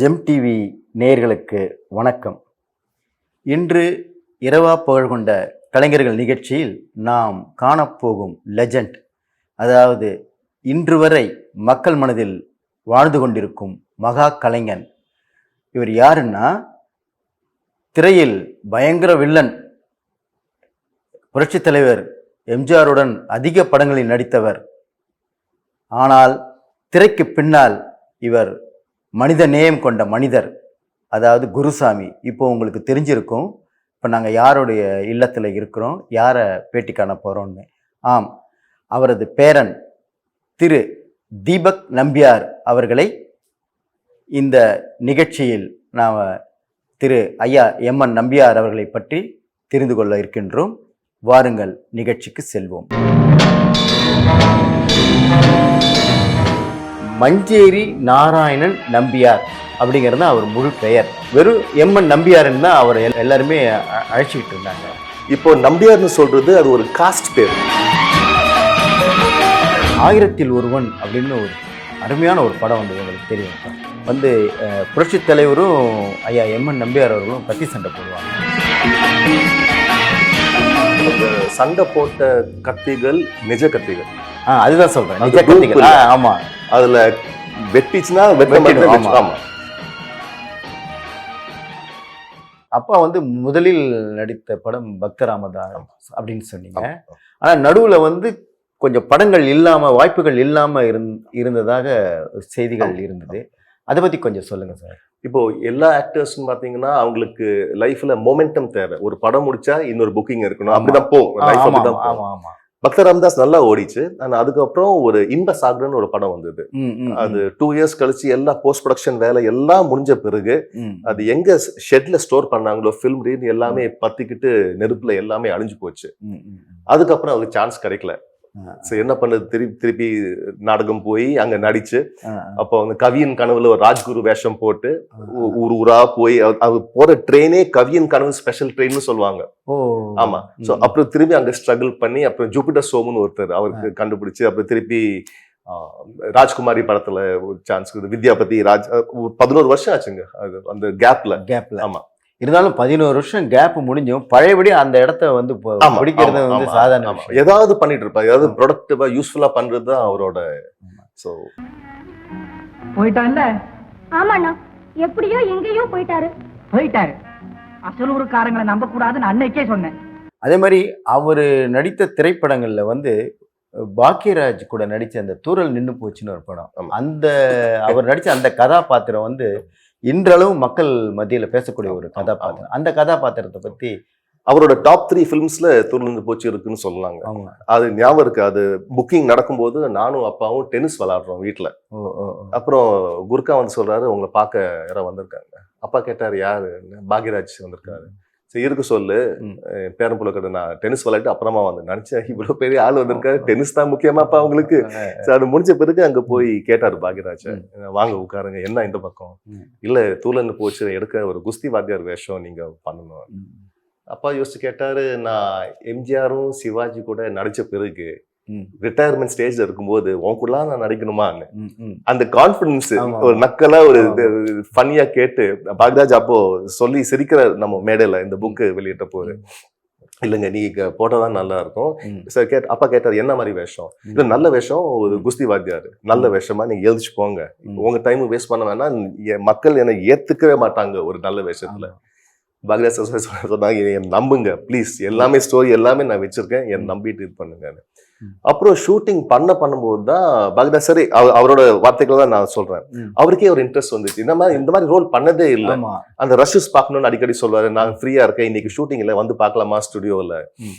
GeM TV நேயர்களுக்கு வணக்கம். இன்று இரவா புகழ் கொண்ட கலைஞர்கள் நிகழ்ச்சியில் நாம் காணப்போகும் லெஜண்ட் அதாவது இன்று வரை மக்கள் மனதில் வாழ்ந்து கொண்டிருக்கும் மகா கலைஞன். இவர் யாருன்னா திரையில் பயங்கர வில்லன் புரட்சித் தலைவர் எம்ஜிஆருடன் அதிக படங்களில் நடித்தவர். ஆனால் திரைக்கு பின்னால் இவர் மனித நேயம் கொண்ட மனிதர். அதாவது குருசாமி. இப்போ உங்களுக்கு தெரிஞ்சிருக்கும். இப்போ நாங்கள் யாருடைய இல்லத்தில் இருக்கிறோம்? யாரை பேட்டி காண போகிறோம்னு ஆம். அவரது பேரன் திரு தீபக் நம்பியார் அவர்களை இந்த நிகழ்ச்சியில் நாம் திரு ஐயா எம்என் நம்பியார் அவர்களை பற்றி தெரிந்து கொள்ள இருக்கின்றோம். வாருங்கள் நிகழ்ச்சிக்கு செல்வோம். மஞ்சேரி நாராயணன் நம்பியார் அப்படிங்கிறது தான் அவர் முழு பெயர். வெறும் எம்என் நம்பியார்னு தான் அவர் எல்- எல்லாருமே அழைச்சிக்கிட்டு இருந்தாங்க. இப்போ நம்பியார்னு சொல்றது அது ஒரு காஸ்ட் பேர். ஆயிரத்தில் ஒருவன் அப்படின்னு ஒரு அருமையான ஒரு படம் வந்து உங்களுக்கு தெரியும். வந்து அஹ், புரட்சித் தலைவரும் ஐயா எம்என் நம்பியார் அவர்களும் கத்தி சண்டை போடுவாங்க. சண்டை போட்ட கத்திகள் நிஜ கத்திகள். அதுதான் சொல்றேன். நிஜ கத்திகள். ஆமா. அதுல வெட்டிச்சுன்னா வெட்ட வெட்டிடும், ஆமா. அப்பா வந்து முதலில் நடித்த படம் பக்த ராமதாஸ் அப்படின்னு சொன்னீங்க. ஆனா நடுவுல வந்து கொஞ்சம் படங்கள் இல்லாம வாய்ப்புகள் இல்லாம இருந்- இருந்ததாக செய்திகள் இருந்தது. அதை பத்தி கொஞ்சம் சொல்லுங்க சார். இப்போ எல்லா ஆக்டர்ஸும் பாத்தீங்கன்னா அவங்களுக்கு லைஃப்ல மொமெண்டம் தேவை. ஒரு படம் முடிச்சா இன்னொரு புக்கிங் இருக்கணும். அப்படிதான் போகும். பக்த ராமதாஸ் நல்லா ஓடிச்சு. ஆனா அதுக்கப்புறம் ஒரு இன்ப சாகரன்னு ஒரு படம் வந்தது. அது டூ இயர்ஸ் கழிச்சு எல்லா போஸ்ட் ப்ரொடக்ஷன் வேலை எல்லாம் முடிஞ்ச பிறகு அது எங்க ஷெட்ல ஸ்டோர் பண்ணாங்களோ ஃபில்ம் ரீட் எல்லாமே பத்திக்கிட்டு நெருப்புல எல்லாமே அழிஞ்சு போச்சு. அதுக்கப்புறம் அவருக்கு சான்ஸ் கிடைக்கல. சரி என்ன பண்ணது? திருப்பி திருப்பி நாடகம் போய் அங்க நடிச்சு அப்போ அந்த கவியின் கனவுல ஒரு ராஜ்குரு வேஷம் போட்டு ஊர் ஊரா போய் அவர் போற ட்ரெயினே கவியின் கனவு ஸ்பெஷல் ட்ரெயின்னு சொல்லுவாங்க. ஆமா. ம், அப்புறம் திரும்பி அங்க ஸ்ட்ரகிள் பண்ணி அப்புறம் ஜூபிட்டர் சோமுன்னு ஒருத்தர் அவருக்கு கண்டுபிடிச்சு அப்புறம் திருப்பி ராஜ்குமாரி படத்துல ஒரு சான்ஸ் வித்யாபதி ராஜ் பதினோரு வருஷம் ஆச்சுங்க. அது அந்த கேப்ல கேப்ல ஆமா. இருந்தாலும் பதினோரு வருஷம் கேப் முடிஞ்சும் பழையபடி அந்த இடத்த வந்து பிடிக்கிறது வந்து சாதாரண. ஏதாவது பண்ணிட்டு இருப்பாரு ஏதாவது. ப்ரொடக்டிவா யூஸ்ஃபுல்லா பண்றது தான் அவரோட. சோ போயிட்டான்ல ஆமாண்ணா எப்படியோ எங்கேயோ போயிட்டாரு போயிட்டாரு அசலூருக்காரங்களை நம்ப கூடாதுன்னு அன்னைக்கே சொன்னேன் அதே மாதிரி அவர் நடித்த திரைப்படங்கள்ல வந்து பாக்கியராஜ் கூட நடிச்ச அந்த தூரல் நின்னு போச்சுன்னு ஒரு படம். அந்த அவர் நடிச்ச அந்த கதாபாத்திரம் வந்து இன்றளவு மக்கள் மத்தியில பேசக்கூடிய ஒரு கதாபாத்திரம். அந்த கதாபாத்திரத்தை பத்தி அவரோட டாப் த்ரீ ஃபிலிம்ஸ்ல துருளிந்து போச்சு இருக்குன்னு சொல்லலாங்க அது ஞாபகம் இருக்கு. அது புக்கிங் நடக்கும்போது நானும் அப்பாவும் டென்னிஸ் ஓ ஓ. அப்புறம் குர்கா வந்து சொல்றாரு உங்களை பார்க்க யாரோ வந்திருக்காங்க. அப்பா கேட்டாரு யாரு? பாக்யராஜ் வந்திருக்காரு. சரி இருக்கு சொல்லு. பேரன் கிட்ட நான் டென்னிஸ் விளையாட்டு அப்புறமா வந்து நினைச்சேன் இவ்வளவு பெரிய ஆள் வந்திருக்காரு. டென்னிஸ் தான் முக்கியமாப்பா உங்களுக்கு. சரி, அது முடிஞ்ச பிறகு அங்க போய் கேட்டாரு பாக்யராஜ். வாங்க உட்காருங்க. என்ன இந்த பக்கம். இல்ல தூளன்னு போச்சு எடுக்க ஒரு குஸ்தி வாத்தியார் வேஷம் நீங்க பண்ணணும். அப்பா யோசிச்சு கேட்டாரு நான் எம்ஜிஆரும் சிவாஜி கூட நடிச்ச பிறகு ரிட்டையர்மெண்ட் ஸ்டேஜ்ல இருக்கும்போது உன் கூட நான் நடிக்கணுமான்னு. அந்த கான்பிடன்ஸ் ஆமா. ஒரு நக்கலா ஒரு ஆமா. ஃபன்னியா கேட்டு பாக்யராஜ் அப்போ சொல்லி சிரிக்கிற நம்ம மேடையில இந்த புக்கு வெளியிட்ட போது இல்லைங்க நீங்க போட்டாதான் நல்லா இருக்கும். சார் கேட் அப்பா கேட்டாரு என்ன மாதிரி வேஷம்? இல்ல நல்ல வேஷம் ஒரு குஸ்தி வாத்தியார். நல்ல வேஷமா நீங்க எழுதிச்சு போங்க. உங்க டைம் வேஸ்ட் பண்ண வேணாம் மக்கள் என்னை ஏத்துக்கவே மாட்டாங்க ஒரு நல்ல வேஷத்துல. சொன்ன- சொன்னாங்க நம்புங்க ப்ளீஸ் எல்லாமே ஸ்டோரி எல்லாமே நான் வச்சிருக்கேன். என் நம்பிட்டு இது பண்ணுங்க. அப்புறம் ஷூட்டிங் பண்ண பண்ணும்போது தான் பாக்யராஜ் சரி அவ- அவரோட வார்த்தைகளை தான் நான் சொல்றேன். அவருக்கே ஒரு இன்ட்ரெஸ்ட் வந்துச்சு இந்த மாதிரி இந்த மாதிரி ரோல் பண்ணதே இல்லை அந்த ரஷஸ் பார்க்கணும்னு அடிக்கடி சொல்லுவாரு நான் ஃப்ரீயா இருக்கேன் இன்னைக்கு ஷூட்டிங் இல்ல வந்து பார்க்கலாமா ஸ்டுடியோல ம்.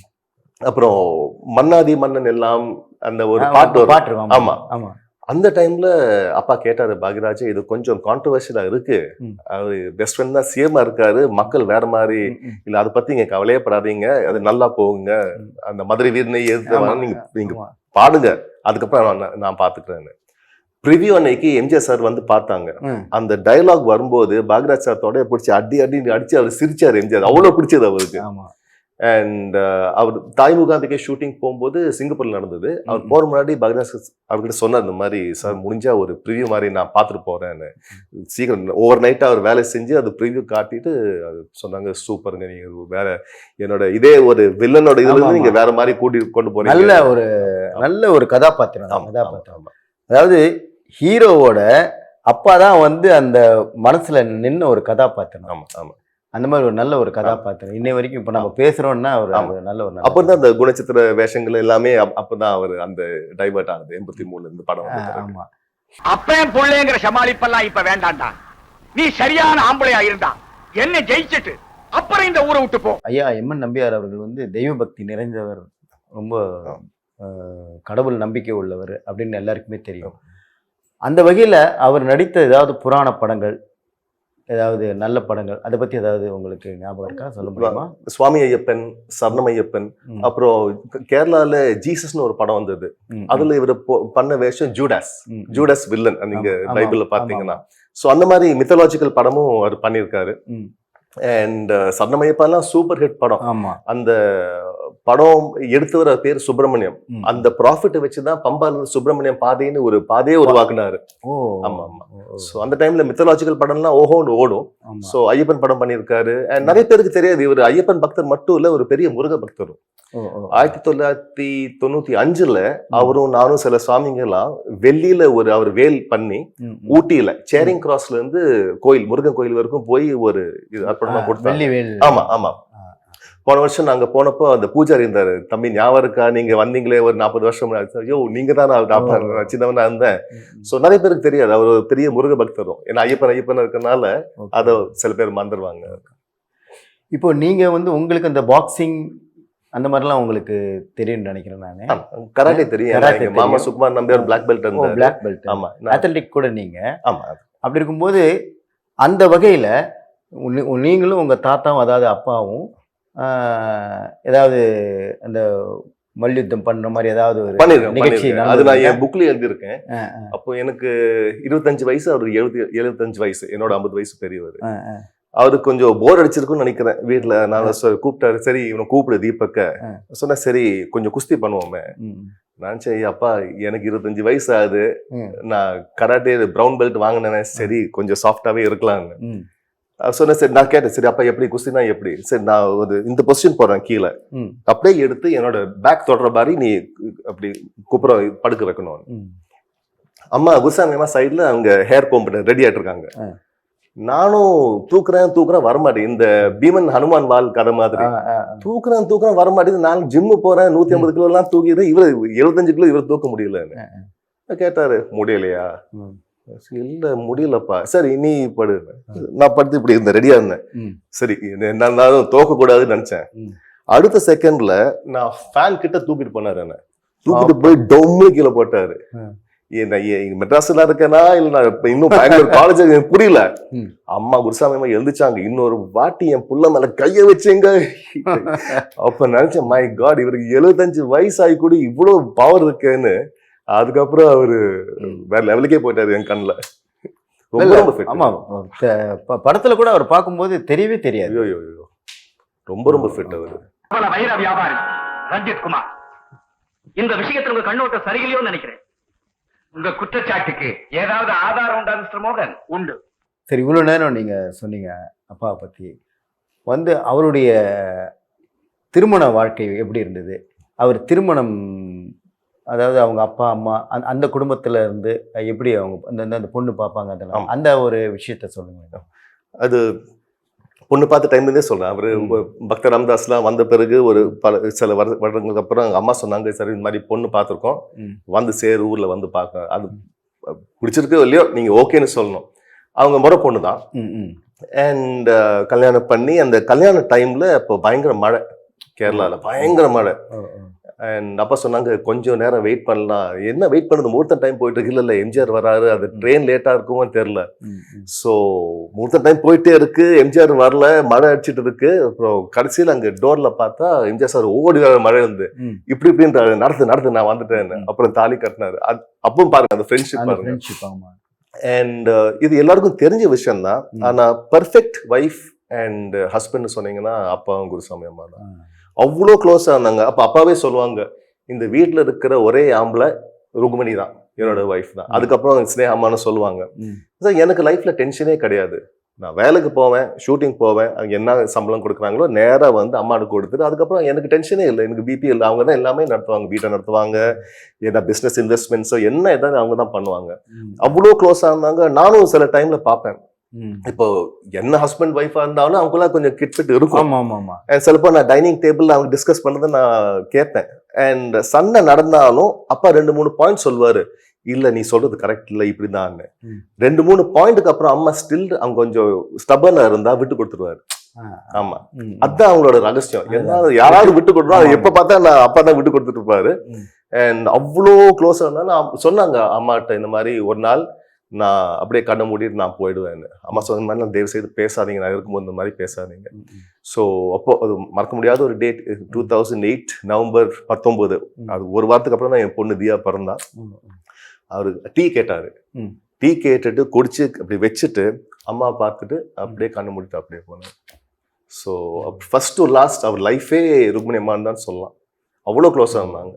அப்புறம் மன்னாதி மன்னன் எல்லாம் அந்த ஒரு பாட்டு. பாட்டு. ஆமா. ஆமா அந்த டைம்ல அப்பா கேட்டாரு பாக்யராஜ் இது கொஞ்சம் கான்ட்ரவர்ஷியலா இருக்கு. அவரு பெஸ்ட் ஃப்ரெண்ட் தான் சிஎம்மா இருக்காரு. மக்கள் வேற மாதிரி. இல்ல அதை பத்தி நீங்க கவலையே படாதீங்க அது நல்லா போகுங்க. அந்த மதுரை வீரனை எதிர்த்து நீங்க நீங்க. பாடுங்க. அதுக்கப்புறம் நான் நான் பாத்துக்கிறேன்னு. ப்ரிவியூ அன்னைக்கு எம்ஜிஆர் சார் வந்து பார்த்தாங்க. அந்த டயலாக் வரும்போது பாக்யராஜ் சார் தொடைய பிடிச்சி அடி அடி அடிச்சு அவர் சிரிச்சாரு எம்ஜிஆர் அவ்வளவு பிடிச்சது அவருக்கு. ஆமா. அண்ட் அவர் தாய் முகாந்திகை ஷூட்டிங் போகும்போது சிங்கப்பூர்ல நடந்தது. அவர். போற முன்னாடி பகதாஸ் அவர்கிட்ட சொன்னார் இந்த மாதிரி சார் முடிஞ்சா ஒரு ப்ரிவியூ மாதிரி நான் பார்த்துட்டு போறேன்னு. சீக்கிரம் ஓவர் நைட் அவர் வேலை செஞ்சு அது ப்ரிவியூ காட்டிட்டு அது சொன்னாங்க சூப்பருங்க நீங்க வேற என்னோட இதே ஒரு வில்லனோட இதுல இருந்து நீங்க ஆமா. வேற மாதிரி கூட்டி கொண்டு போறீங்க. நல்ல ஒரு நல்ல ஒரு கதாபாத்திரம் கதாபாத்திரம். அதாவது ஹீரோவோட அப்பா தான் வந்து அந்த மனசுல நின்ன ஒரு கதாபாத்திரம். ஆமா ஆமா. அந்த மாதிரி ஒரு நல்ல ஒரு கதாபாத்திரம். இன்னை வரைக்கும் இப்ப நம்ம பேசுறோம்னா ஆமா. அது நல்ல ஒரு நல்ல அப்பதான் அந்த குணச்சித்திர வேஷங்கள் எல்லாமே அப்- அப்பதான் அவர் அந்த டைவர்ட் ஆனது. எண்பத்தி மூணுல இருந்து படம். ஆமா. அப்பன் புள்ளைங்கிற சமாளிப்பெல்லாம் இப்ப வேண்டாம்டா நீ சரியான ஆம்பளையா இருந்தா. என்ன ஜெயிச்சிட்டு அப்புறம் இந்த ஊரை விட்டு போ. ஐயா எம்என் நம்பியார் அவர்கள் வந்து தெய்வ பக்தி நிறைந்தவர். ரொம்ப கடவுள் நம்பிக்கை உள்ளவர் அப்படின்னு எல்லாருக்குமே தெரியும். அந்த வகையில அவர் நடித்த ஏதாவது புராண படங்கள் ஏதாவது நல்ல படங்கள் அதை பத்தி ஏதாவது உங்களுக்கு ஞாபகம் இருக்கா? சொல்ல முடியுமா? சுவாமி ஐயப்பன் சரணம் ஐயப்பன் ம். அப்புறம் கேரளால ஜீசஸ்னு ஒரு படம் வந்தது. அதுல இவர் பண்ண வேஷம் ஜூடாஸ். ஜூடாஸ் வில்லன் நீங்க பைபிள்ல ஆமா, பாத்தீங்கன்னா. சோ அந்த மாதிரி மித்தலாஜிக்கல் படமும் அவர் பண்ணியிருக்காரு. அண்ட் சரணமையப்பெல்லாம் சூப்பர் ஹிட் படம். அந்த படம் எடுத்தவர் பேர் சுப்பிரமணியம். அந்த ப்ராஃபிட்டை வச்சுதான் பம்பால இருந்து சுப்பிரமணியம் பாதைன்னு ஒரு பாதையே உருவாக்குனாரு. ஆமா, ஆமா. சோ அந்த டைம்ல மித்தலாஜிக்கல் படம்லாம் ஓஹோன்னு ஓடும். சோ ஐயப்பன் படம் பண்ணியிருக்காரு. அண்ட் நிறைய பேருக்கு தெரியாது இவர் ஐயப்பன் பக்தர் மட்டும் இல்ல ஒரு பெரிய முருக பக்தரும். ஆயிரத்தி தொள்ளாயிரத்தி தொண்ணூத்தி அஞ்சுல அவரும் நானும் சில சாமிங்கெல்லாம் வெள்ளியில ஒரு அவர் வேல் பண்ணி. ஊட்டியில சேரிங் கிராஸ்ல இருந்து கோயில் முருகன் கோயில் வரைக்கும் போய் ஒரு இது அர்ப்பணமா கொடுத்தாங்க ஆமா ஆமா. போன வருஷம் நாங்க போனப்போ அந்த பூஜாரி இருந்தாரு. தம்பி ஞாபகம் இருக்கா? நீங்க வந்தீங்களே ஒரு நாற்பது வருஷம் ஐயோ நீங்க தானே ஓ. சின்னவனா இருந்தேன். ம், ம். சோ நிறைய பேருக்கு தெரியாது. அவர் ஒரு பெரிய முருக பக்தரும் ஏன்னா ஐயப்பன் ஐயப்பன் இருக்கறனால Okay. அத சில பேர் மறந்துடுவாங்க இப்போ நீங்க வந்து உங்களுக்கு அந்த பாக்ஸிங் அந்த மாதிரிலாம் உங்களுக்கு தெரியும்னு நினைக்கிறேன் நானு. கராட்டே தெரியும். மாமா. சுகுமார் நம்பியார் பிளாக் பெல்ட் ஓ இருந்தாரு. பிளாக் பெல்ட் ஆமா. நான்- அத்லட்டிக் கூட நீங்க. ஆமா அப்படி இருக்கும்போது அந்த வகையில நீங்களும் உங்க தாத்தாவும் அதாவது அப்பாவும் ஏதாவது அந்த மல்யுத்தம் பண்ற மாதிரி ஏதாவது ஒரு நிகழ்ச்சி அது நான்? என் புக்ல எழுதியிருக்கேன். அப்போ எனக்கு இருபத்தஞ்சு வயசு அவருக்கு எழுபத்தி எழுபத்தஞ்சு வயசு என்னோட ஐம்பது வயசு பெரியவர். அவருக்கு கொஞ்சம் போர் அடிச்சிருக்குன்னு நினைக்கிறேன் வீட்டுல நான் கூப்பிட்டாரு சரி இவனை கூப்பிடு தீபக்க. சொன்னா சரி கொஞ்சம் குஸ்தி பண்ணுவோமே. நான் சரி அப்பா எனக்கு இருபத்தஞ்சு வயசு ஆகுது. நான் கராட்டே பிரவுன் பெல்ட் வாங்கினேன். சரி கொஞ்சம் சாஃப்டாவே இருக்கலாம்னு. அவர் சொன்னேன் சரி நான் கேட்டேன் சரி அப்பா எப்படி குஸ்தினா எப்படி? சரி நான் ஒரு இந்த பொசிஷன் போறேன் கீழே. அப்படியே எடுத்து என்னோட பேக் தொடர மாதிரி நீ அப்படி குப்புறம் படுக்க வைக்கணும். அம்மா குருசாமி அம்மா சைடுல அவங்க ஹேர் பம்ப் ரெடி ஆயிட்டு இருக்காங்க. நானும் தூக்குறேன் தூக்குறேன் வரமாட்டேன் இந்த பீமன் ஹனுமான் வால் கதை மாதிரி. தூக்குறேன் தூக்குறேன் வரமாட்டேங்குது நான் ஜிம்மு போறேன் நூத்தி ஐம்பது கிலோ எல்லாம் தூக்கிடுறேன் இவர் எழுபத்தஞ்சு கிலோ இவர் தூக்க முடியலன்னு. கேட்டாரு முடியலையா. இல்ல முடியலப்பா. சரி நீ படு. நான் படுத்து இப்படி இருந்தேன் ரெடியா இருந்தேன். சரி இது என்ன இருந்தாலும் தோக்க கூடாதுன்னு நினைச்சேன். அடுத்த செகண்ட்ல நான் ஃபேன் கிட்ட தூக்கிட்டு போனாரு என்ன. தூக்கிட்டு போய் டொம்மு கீழே போட்டாரு. நான் மெட்ராஸ்ல இருக்கேனா? இல்ல நான் இப்ப இன்னும் பெங்களூர் காலேஜ் எனக்கு புரியல. அம்மா குருசாமி அம்மா எழுந்துச்சாங்க இன்னொரு வாட்டி என் புள்ள மேல கைய வச்சேங்க. அப்ப நினைச்சேன் மை காட் இவருக்கு எழுபத்தஞ்சு வயசாகி கூட இவ்வளவு பவர் இருக்கேன்னு. அதுக்கப்புறம் அவரு வேற லெவலுக்கே போயிட்டாரு என் கண்ணுல. ஆமா படத்துல கூட அவர் பார்க்கும்போது தெரியவே தெரியாது. ஐயோ ஐயோ, ரொம்ப ரொம்ப ஃபிட் அவரு. வைர வியாபாரி ரஞ்சித் குமார். இந்த விஷயத்துல உங்க கண்ணோட்டம் சரியில்லையோன்னு நினைக்கிறேன். உங்க குற்றச்சாட்டுக்கு ஏதாவது ஆதாரம் உண்டா மிஸ்டர் மோகன்? உண்டு. சரி இவ்வளோ நேரம் நீங்க சொன்னீங்க அப்பாவை பத்தி. வந்து அவருடைய திருமண வாழ்க்கை எப்படி இருந்தது? அவர் திருமணம் அதாவது அவங்க அப்பா அம்மா அந்த அந்த குடும்பத்துல இருந்து எப்படி அவங்க அந்த அந்த- பொண்ணு பார்ப்பாங்க அதெல்லாம். அந்த ஒரு விஷயத்த சொல்லுங்க அது பொண்ணு பார்த்த டைம்ல இருந்தே சொல்றேன் அவரு. பக்தர் ராமதாஸ்லாம் வந்த பிறகு ஒரு பல சில வருட வருடங்களுக்கு அப்புறம் அவங்க அம்மா சொன்னாங்க சரி இந்த மாதிரி பொண்ணு பார்த்துருக்கோம். வந்து சேரு ஊர்ல வந்து பார்க்க. அது பிடிச்சிருக்கோ இல்லையோ நீங்க ஓகேன்னு சொல்லணும். அவங்க முறை பொண்ணு தான். அண்ட் கல்யாணம் பண்ணி அந்த கல்யாண டைம்ல இப்போ பயங்கர மழை. கேரளால பயங்கர மழை. அண்ட் அப்பா சொன்னாங்க கொஞ்சம் நேரம் வெயிட் பண்ணலாம். என்ன வெயிட் பண்ணுது? முகூர்த்த டைம் போயிட்டு இருக்கு இல்ல எம்ஜிஆர் வராரு. அது ட்ரெயின் லேட்டா இருக்குமோ ம். ஸோ முகூர்த்த டைம் போயிட்டே இருக்கு. எம்ஜிஆர் வரல. மழை அடிச்சிட்டு இருக்கு. அப்புறம் கடைசியில் அங்க டோர்ல பார்த்தா எம்ஜிஆர் சார் ஓடி வர மழை இருந்து. இப்படி இப்படின்றாரு நடத்து நடத்து நான் வந்துட்டேன்னு. அப்புறம் தாலி கட்டினாரு. அது அப்பவும் பாருங்க அந்த ஃப்ரெண்ட்ஷிப் பாருங்க. அண்ட் இது எல்லாருக்கும் தெரிஞ்ச விஷயம் தான். ம். ஆனா பர்ஃபெக்ட் ஒய்ஃப் அண்ட் ஹஸ்பண்ட் சொன்னீங்கன்னா அப்பாவும் குருசாமி அம்மா தான். அவ்வளோ க்ளோஸ் ஆனாங்க அப்ப அப்பாவே சொல்லுவாங்க இந்த வீட்ல இருக்கிற ஒரே ஆம்பளை ருக்மணி தான் என்னோட ஒய்ஃப் தான். அதுக்கப்புறம் ஸ்னேகம்மான்னு சொல்லுவாங்க. So, எனக்கு லைஃப்ல டென்ஷனே கிடையாது. நான் வேலைக்கு போவேன் ஷூட்டிங் போவேன் அவங்க என்ன சம்பளம் கொடுக்குறாங்களோ நேரா வந்து அம்மாவுக்கு கொடுத்துட்டு அதுக்கப்புறம் எனக்கு டென்ஷனே இல்லை. எனக்கு பிபி இல்லை. அவங்க தான் எல்லாமே நடத்துவாங்க. வீட்டை நடத்துவாங்க என்ன பிசினஸ் இன்வெஸ்ட்மெண்ட்ஸோ என்ன ஏதாவது அவங்க தான் பண்ணுவாங்க. அவ்வளோ க்ளோஸ் ஆனாங்க நானும் சில டைம்ல பார்ப்பேன். இப்போ என்ன ஹஸ்பண்ட் ஒய்ஃபா இருந்தாலும் அவங்களாம் கொஞ்சம் கிட்பிட் இருக்கும். ஆமா ஆமா ஆமா. சிலப்போ நான் டைனிங் டேபிள் அவங்க டிஸ்கஸ் பண்ணதை நான் கேட்பேன். அண்ட் சண்டை நடந்தாலும் அப்பா ரெண்டு மூணு பாயிண்ட் சொல்லுவாரு. இல்ல நீ சொல்றது கரெக்ட் இல்ல இப்படிதான். ரெண்டு மூணு பாயிண்ட்டுக்கு அப்புறம் அம்மா ஸ்டில் அவங்க கொஞ்சம் ஸ்டபனா இருந்தா விட்டு கொடுத்துருவாரு. ஆமா. அதான் அவங்களோட ரகசியம். ஏன்னா யாராவது விட்டு கொடுத்தா. எப்ப பார்த்தா நான் அப்பா தான் விட்டு கொடுத்துட்டு இருப்பாரு. அண்ட் அவ்வளோ க்ளோஸ் இருந்தாலும் சொன்னாங்க அம்மாட்ட இந்த மாதிரி ஒரு நாள் நான் அப்படியே கண்ணை மூடிட்டு நான் போயிடுவேன்னு அம்மா சொன்ன மாதிரி நான் தயவு செய்து பேசாதீங்க. நான் இருக்கும்போது இந்த மாதிரி பேசாதீங்க. ஸோ அப்போ அது மறக்க முடியாத ஒரு date two thousand eight November பத்தொன்பது. ம். அது ஒரு வாரத்துக்கு அப்புறம் தான் என் பொண்ணு தியா பிறந்தா. அவரு டீ கேட்டாரு. டீ கேட்டுட்டு குடிச்சு அப்படி வச்சுட்டு அம்மா பார்த்துட்டு அப்படியே கண்ணு மூடிட்டு அப்படியே போனார். ஸோ ஃபர்ஸ்ட் டு லாஸ்ட் அவர் லைஃபே ருக்மணி அம்மான்னு தான் சொல்லலாம். அவ்வளோ க்ளோஸாக இருந்தாங்க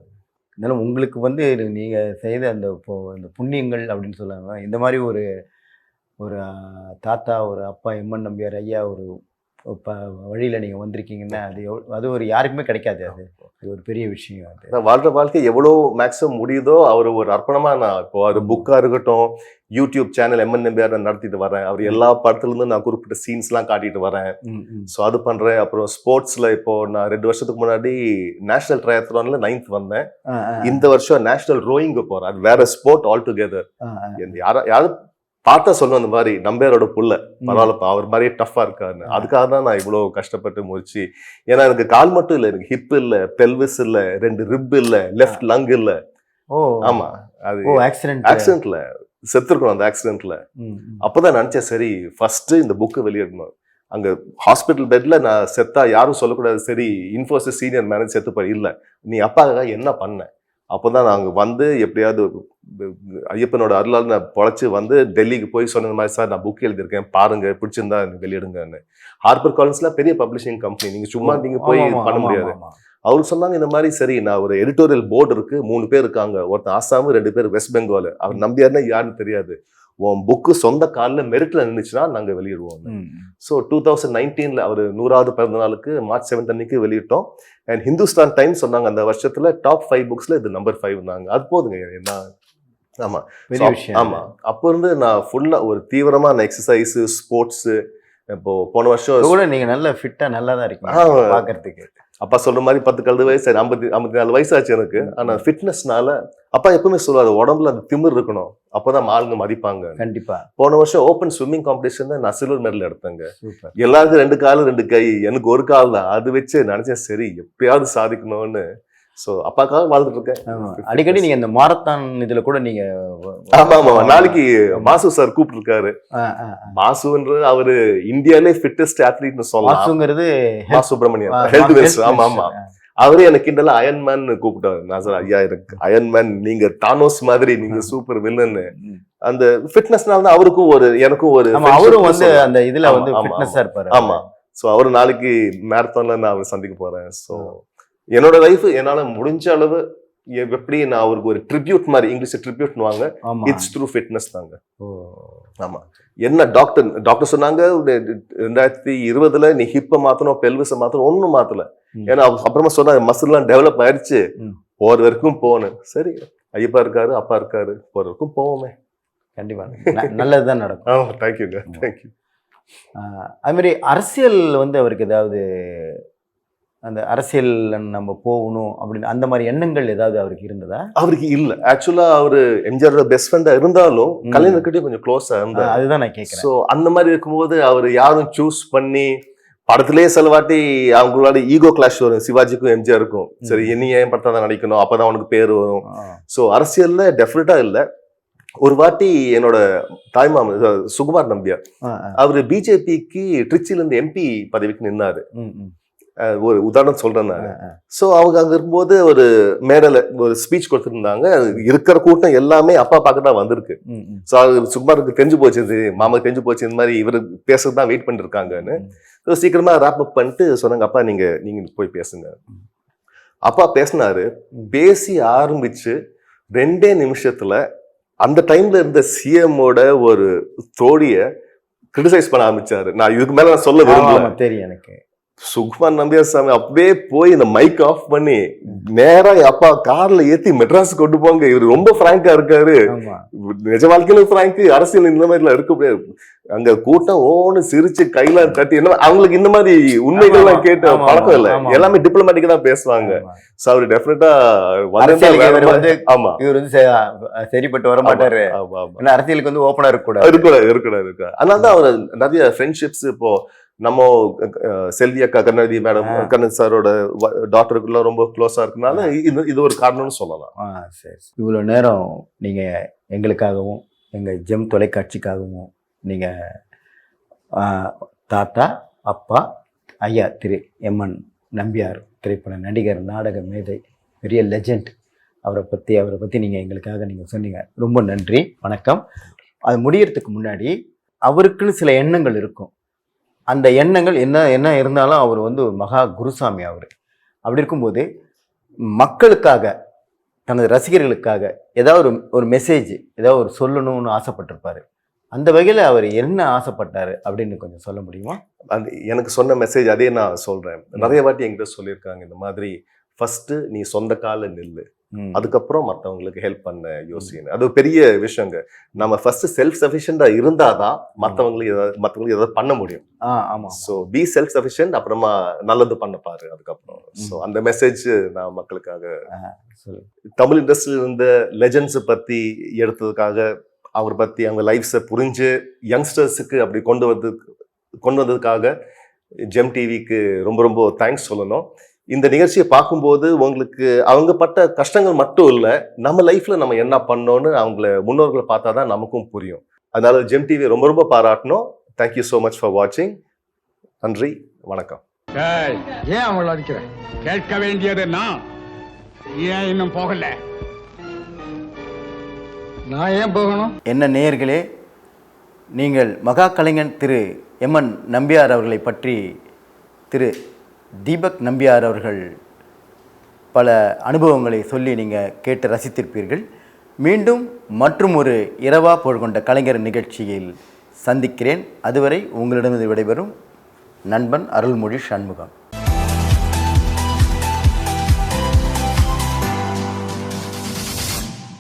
இருந்தாலும் உங்களுக்கு வந்து நீங்கள் செய்த அந்த இப்போ அந்த புண்ணியங்கள் அப்படின்னு சொல்லுவாங்க இந்த மாதிரி ஒரு ஒரு தாத்தா ஒரு அப்பா எம்என் நம்பியார் ஐயா ஒரு ப வழியில் நீங்கள் வந்திருக்கீங்கன்னா அது எவ்வளோ அது ஒரு யாருக்குமே கிடைக்காது அது. அது ஒரு பெரிய விஷயம் அது. வாழ்ற வாழ்க்கை எவ்வளோ மேக்ஸிமம் முடியுதோ அவர் ஒரு அர்ப்பணமா நான் இப்போ அது புக்கா இருக்கட்டும் யூடியூப் சேனல் எம்என் நம்பியார் நான் நடத்திட்டு வரேன். அவர் எல்லா படத்துல இருந்தும் நான் குறிப்பிட்ட சீன்ஸ்லாம் காட்டிட்டு வரேன். ஸோ அது பண்றேன். அப்புறம் ஸ்போர்ட்ஸ்ல இப்போ நான் ரெண்டு வருஷத்துக்கு முன்னாடி நேஷனல் ட்ரையத்ரான்ல நைன்த் வந்தேன். இந்த வருஷம் நேஷனல் ரோயிங்கு போறேன். அது வேற ஸ்போர்ட் ஆல் டுகெதர் ஆ, ஆ. யாரா யாரும் பார்த்தா சொல்லுவேன் அந்த மாதிரி நம்பியாரோட புள்ள பரவாயில்லப்பா அவர் மாதிரியே டஃப்பா இருக்காருன்னு. அதுக்காக தான் நான் இவ்வளவு கஷ்டப்பட்டு முடிச்சு ஏன்னா எனக்கு கால் மட்டும் இல்லை எனக்கு ஹிப் இல்ல பெல்விஸ் இல்ல ரெண்டு ரிப் இல்ல லெஃப்ட் லங் இல்ல. ஓ. ஆமா அது ஆக்சிடென்ட் ஆக்சிடென்ட்ல செத்துருக்கணும் அந்த ஆக்சிடென்ட்ல அப்பதான் நினைச்சேன் சரி ஃபர்ஸ்ட் இந்த புக்கு வெளியிடணும். அங்க ஹாஸ்பிட்டல் பெட்ல நான் செத்தா யாரும் சொல்லக்கூடாது சரி இன்ஃபோசிஸ் சீனியர் மேனேஜர் செத்து போய் இல்ல நீ அப்பாக்காக என்ன பண்ண? அப்போதான் நாங்க வந்து எப்படியாவது ஐயப்பனோட அருளால் நான் பொழைச்சு வந்து டெல்லிக்கு போய் சொன்ன மாதிரி சார் நான் புக் எழுதியிருக்கேன். பாருங்க பிடிச்சிருந்தா வெளியிடுங்கன்னு. ஹார்பர் காலின்ஸ்லாம் பெரிய பப்ளிஷிங் கம்பெனி நீங்க சும்மா நீங்க போய் பண்ண முடியாது. அவர் சொன்னாங்க இந்த மாதிரி சரி நான் ஒரு எடிட்டோரியல் போர்டு இருக்கு. மூணு பேர் இருக்காங்க. ஒருத்தன் ஆசாம் ரெண்டு பேர் வெஸ்ட் பெங்கால் அவர் நம்பியாருன்னா யாருன்னு தெரியாது. உன் புக்கு சொந்த காலில் மெரிட்ல நின்றுச்சுன்னா நாங்க வெளியிடுவோம். ஸோ டூ தௌசண்ட் நைன்டீன்ல அவர் நூறாவது பிறந்த நாளுக்கு மார்ச் செவன்த் அன்னைக்கு வெளியிட்டோம். அண்ட் ஹிந்துஸ்தான் டைம்ஸ் சொன்னாங்க அந்த வருஷத்துல டாப் ஃபைவ் புக்ஸ்ல இது நம்பர் ஃபைவ் இருந்தாங்க அது போதுங்க என்ன? ஆமா. பெரிய So, விஷயம். ஆமா. அப்போ இருந்து நான் ஃபுல்லா ஒரு தீவிரமா நான் எக்ஸசைஸ் ஸ்போர்ட்ஸ் இப்போ போன வருஷம் கூட நீங்க நல்ல ஃபிட்டா நல்லா தான் இருக்கீங்க. பாக்குறதுக்கு. அப்பா சொல்ற மாதிரி பத்து கழுது வயசு ஐம்பத்தி ஐம்பத்தி நாலு வயசு ஆச்சு எனக்கு ஆனா ஃபிட்னஸ்னால அப்பா எப்பவுமே சொல்லுவாரு உடம்புல அந்த திமிர் இருக்கணும். அப்பதான் ஆளுங்க மதிப்பாங்க. கண்டிப்பா. போன வருஷம் ஓப்பன் ஸ்விம்மிங் காம்படிஷன் நான் சில்வர் மெடல் எடுத்தேங்க. எல்லாருக்கும் ரெண்டு காலு ரெண்டு கை. எனக்கு ஒரு கால் தான். அது வச்சு நினைச்சேன் சரி எப்பயாவது சாதிக்கணும்னு. சோ அப்பாக்காக வாழ்ந்துட்டு இருக்கேன் அடிக்கடி நீங்க இந்த மாரத்தான் இதுல கூட நீங்க ஆமா ஆமா நாளைக்கு மாசு சார் கூப்பிட்டு இருக்காரு ஆ, ஆ, ஆ. மாசுன்ற அவரு இந்தியாலே ஃபிட்டஸ்ட் அத்லீட்னு சொல்லலாம். மாசுங்கிறது மா சுப்பிரமணியன் ஆ, ஹெல்த் வெல்ஸ் ஆமா ஆமா. அவரே எனக்கு கிண்டல அயன் மேன் கூப்பிட்டாரு. நான் சார் ஐயா எனக்கு அயன் மேன் நீங்க தானோஸ் மாதிரி நீங்க சூப்பர் வில்லன்னு. அந்த ஃபிட்னஸ்னால தான் அவருக்கும் ஒரு எனக்கும் ஒரு அவரும் வந்து. அந்த இதுல வந்து ஃபிட்னஸா இருப்பாரு. ஆமா. சோ அவர் நாளைக்கு மேரத்தான்ல நான் அவர் சந்திக்க போறேன். சோ என்னோட லைஃப் என்னால முடிஞ்ச அளவு எப்படி நான் அவருக்கு ஒரு ட்ரிபியூட் மாதிரி இங்கிலீஷ் ட்ரிபியூட் வாங்க இட்ஸ் த்ரூ ஃபிட்னஸ் தாங்க. ஓ. ஆமா. என்ன டாக்டர் டாக்டர் சொன்னாங்க ரெண்டாயிரத்தி இருபதுல நீ ஹிப்பை மாத்தணும் பெல்விஸை மாத்தணும் ஒண்ணும் மாத்தல. ஏன்னா அப்புறமா சொன்னாங்க மசில்லாம் டெவலப் ஆயிடுச்சு. போற வரைக்கும் போகணும். சரி ஐயப்பா இருக்காரு அப்பா இருக்காரு போற வரைக்கும் போவோமே. கண்டிப்பா. ந- நல்லதுதான் நடக்கும். ஆமா தேங்க்யூங்க தேங்க்யூ ஆஹ் அது மாதிரி அரசியல் வந்து அவருக்கு ஏதாவது அந்த அரசியல் நம்ம போகணும் அப்படின்னு அந்த மாதிரி எண்ணங்கள் ஏதாவது அவருக்கு இருந்ததா? அவருக்கு இல்ல. ஆக்சுவலா அவரு எம்ஜிஆரோட பெஸ்ட் ஃப்ரெண்டா இருந்தாலும். கலைஞர்கிட்டயும் கொஞ்சம் க்ளோஸா ஆஹ் இருந்தார். அதுதான் நான் கேட்கிறேன் சோ அந்த மாதிரி இருக்கும்போது அவர் யாரும் சூஸ் பண்ணி படத்திலேயே சில வாட்டி அவங்களோட ஈகோ கிளாஷ் வரும். சிவாஜிக்கும் எம்ஜிஆருக்கும். சரி இனி ஏன் படத்தை தான் நடிக்கணும்? அப்பதான் அவனுக்கு பேர் வரும். சோ அரசியல்ல டெஃபினட்டா இல்ல. ஒரு வாட்டி என்னோட தாய்மாமன் அஹ் சுகுமார் நம்பியார் அவரு பிஜேபிக்கு ட்ரிச்சில இருந்து எம்பி பதவிக்கு நின்னாரு. ஒரு உதாரணம் சொல்றேன் நான். ஸோ அவங்க அங்க இருக்கும்போது ஒரு மேடையில ஒரு ஸ்பீச் கொடுத்துருந்தாங்க. இருக்கிற கூட்டம் எல்லாமே அப்பா பார்க்க தான் வந்திருக்கு. ஸோ அது சுகுமாருக்கு தெரிஞ்சு போச்சு மாமா தெரிஞ்சு போச்சு இந்த மாதிரி இவர் பேசுறது தான் வெயிட் பண்ணிருக்காங்கன்னு. ஸோ சீக்கிரமா ரேப் அப் பண்ணிட்டு சொன்னாங்க அப்பா நீங்க நீங்க போய் பேசுங்க. அப்பா பேசினாரு. பேசி ஆரம்பிச்சு ரெண்டே நிமிஷத்துல அந்த டைம்ல இருந்த சிஎம்மோட ஒரு தோழிய கிரிட்டிசைஸ் பண்ண ஆரம்பிச்சாரு. நான் இதுக்கு மேல நான் சொல்ல விரும்பல. தெரியும் எனக்கு. சுகுமார் நம்பியார் சாமி அப்படியே போய் இந்த மைக் ஆஃப் பண்ணி நேரா அப்பா கார்ல ஏத்தி மெட்ராஸ் கொண்டு போங்க. இவர் ரொம்ப பிராங்கா இருக்காரு. நிஜ வாழ்க்கையிலும் பிராங்க் அரசியல் இந்த மாதிரிலாம் இருக்க முடியாது. அங்க கூட்டம் ஓன்னு சிரிச்சு கையில தட்டி என்ன அவங்களுக்கு இந்த மாதிரி உண்மைகள்லாம் ஆமா, கேட்டு பழக்கம் இல்ல. எல்லாமே டிப்ளமேட்டிக்கா தான் பேசுவாங்க. சோ அவரு டெஃபினட்டா ஆமா. இவர் வந்து சரிப்பட்டு வர மாட்டாரு. அரசியலுக்கு வந்து ஓப்பனா இருக்க கூடாது இருக்கக்கூடாது இருக்கக்கூடாது அதனால தான் அவர் நிறைய ஃப்ரெண்ட்ஷிப்ஸ் இப்போ நம்ம அஹ், செல்வி அக்கா கருணாநிதி மேடம். கண்ணன் சாரோட டாக்டருக்குள்ள ரொம்ப க்ளோஸா இருக்கனால இது இது ஒரு காரணம்னு சொல்லலாம். ஆ சரி இவ்வளோ நேரம் நீங்கள் எங்களுக்காகவும் எங்கள் ஜெம் தொலைக்காட்சிக்காகவும் நீங்கள் தாத்தா அப்பா ஐயா திரு எம்என் நம்பியார் திரைப்பட நடிகர் நாடக மேதை பெரிய லெஜெண்ட் அவரை பற்றி அவரை பற்றி நீங்கள் எங்களுக்காக நீங்கள் சொன்னீங்க. ரொம்ப நன்றி வணக்கம். அது முடியறதுக்கு முன்னாடி அவருக்குன்னு சில எண்ணங்கள் இருக்கும். அந்த எண்ணங்கள் என்ன என்ன இருந்தாலும் அவர் வந்து மகா குருசாமி அவர். அப்படி இருக்கும்போது மக்களுக்காக தனது ரசிகர்களுக்காக ஏதாவது ஒரு ஒரு மெசேஜ் ஏதாவது ஒரு சொல்லணும்னு ஆசைப்பட்டிருப்பாரு. அந்த வகையில் அவர் என்ன ஆசைப்பட்டாரு அப்படின்னு கொஞ்சம் சொல்ல முடியுமா? அந்த எனக்கு சொன்ன மெசேஜ் அதே நான் சொல்றேன். நிறைய வாட்டி என்கிட்ட சொல்லியிருக்காங்க இந்த மாதிரி ஃபர்ஸ்ட் நீ சொந்த கால நில்லு. ம். அதுக்கப்புறம் மத்தவங்களுக்கு ஹெல்ப் பண்ண யோசிக்கணும் அது பெரிய விஷயங்க. நம்ம ஃபர்ஸ்ட் செல்ஃப் சஃபிஷியண்டா இருந்தாதான் மத்தவங்களுக்கு ஏதாவது மத்தவங்களுக்கு ஏதாவது பண்ண முடியும். ஆ ஆமாம் ஸோ பி செல்ஃப் சஃபிஷியன்ட் அப்புறமா நல்லது பண்ண பாரு அதுக்கப்புறம். ஸோ அந்த மெசேஜ் நான் மக்களுக்காக தமிழ் இண்டஸ்ட்ரியில் இருந்த லெஜண்ட்ஸ் பத்தி எடுத்ததுக்காக அவர் பத்தி அவங்க லைஃப்ஸை புரிஞ்சு யங்ஸ்டர்ஸுக்கு அப்படி கொண்டு வந்து கொண்டு வந்ததுக்காக ஜெம் டிவிக்கு ரொம்ப ரொம்ப தேங்க்ஸ் சொல்லணும். இந்த நிகழ்ச்சியை பார்க்கும்போது உங்களுக்கு அவங்க பட்ட கஷ்டங்கள் மட்டும் இல்லை நம்ம லைஃப்ல நம்ம என்ன பண்ணோம்னு அவங்கள முன்னோர்களை பார்த்தா தான் நமக்கும் புரியும். அதனால ஜெம் டிவி ரொம்ப ரொம்ப பாராட்டணும். தேங்க்யூ ஸோ மச் ஃபார் வாட்சிங் நன்றி வணக்கம். ஏய், ஏன் அவங்கள அடிக்கிற? கேட்க வேண்டியது நான். ஏன் இன்னும் போகல? நான் ஏன் போகணும்? என்ன நேயர்களே நீங்கள் மகா கலைஞன் திரு எம்என் நம்பியார் அவர்களை பற்றி திரு தீபக் நம்பியார் அவர்கள் பல அனுபவங்களை சொல்லி நீங்கள் கேட்டு ரசித்திருப்பீர்கள். மீண்டும் மற்றும் ஒரு இரவா புகழ் கொண்ட கலைஞர் நிகழ்ச்சியில் சந்திக்கிறேன். அதுவரை உங்களிடமிருந்து விடைபெறும் நண்பன் அருள்மொழி சண்முகம்.